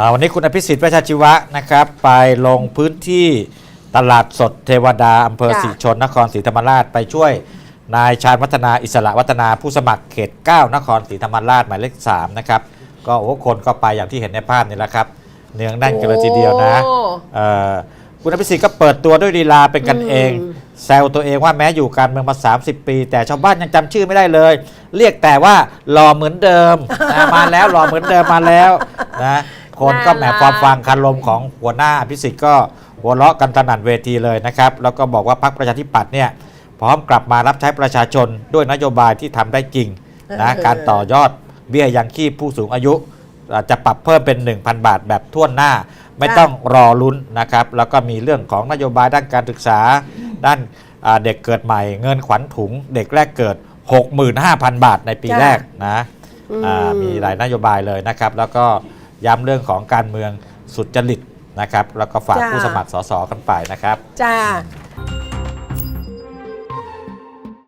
อ่าวันนี้คุณอภิสิทธิ์ประชาชีวะนะครับ ไปลงพื้นที่ตลาดสดเทวดาอำเภอจ้ะศรีชนนครศรีธรรมราชไปช่วยนายชาญวัฒนาอิสระวัฒนาผู้สมัครเขต 9 นครศรีธรรมราชหมายเลข3นะครับก็โอ้คนก็ไปอย่างที่เห็นในภาพนี่แหละครับ เนืองแน่นกันเลยทีเดียวนะโอ้เอ่อคุณอภิสิทธิ์ก็เปิดตัวด้วยลีลาเป็นกันเองอืมแซวตัวเองว่าแม้อยู่การเมืองมา 30 ปี แต่ชาวบ้านยังจำชื่อไม่ได้เลย เรียกแต่ว่าหล่อเหมือนเดิมนะมาแล้วหล่อเหมือนเดิมมาแล้วนะ คนก็แหมน่ารักความฟังคารมของหัวหน้าอภิสิทธิ์ก็หัวเราะกันสนั่นเวทีเลยนะครับ แล้วก็บอกว่าพรรคประชาธิปัตย์เนี่ยพร้อมกลับมารับใช้ประชาชนด้วยนโยบายที่ทำได้จริงนะการต่อยอดเบี้ยยังชีพผู้สูงอายุอาจจะปรับเพิ่มเป็น 1,000 บาทแบบทั่วหน้า ไม่ต้องรอลุ้นนะครับ แล้วก็มีเรื่องของนโยบายด้านการศึกษา ด้านอ่าเด็กเกิดใหม่ เงินขวัญถุง เด็กแรกเกิด 65,000 บาทในปีจ้ะแรกนะอืมอ่ามีหลายนโยบายเลยนะครับ แล้วก็ ย้ำเรื่องของการเมืองสุดจริตนะครับ แล้วก็ฝากจ้ะผู้สมัครสสกันไปนะครับ จ้า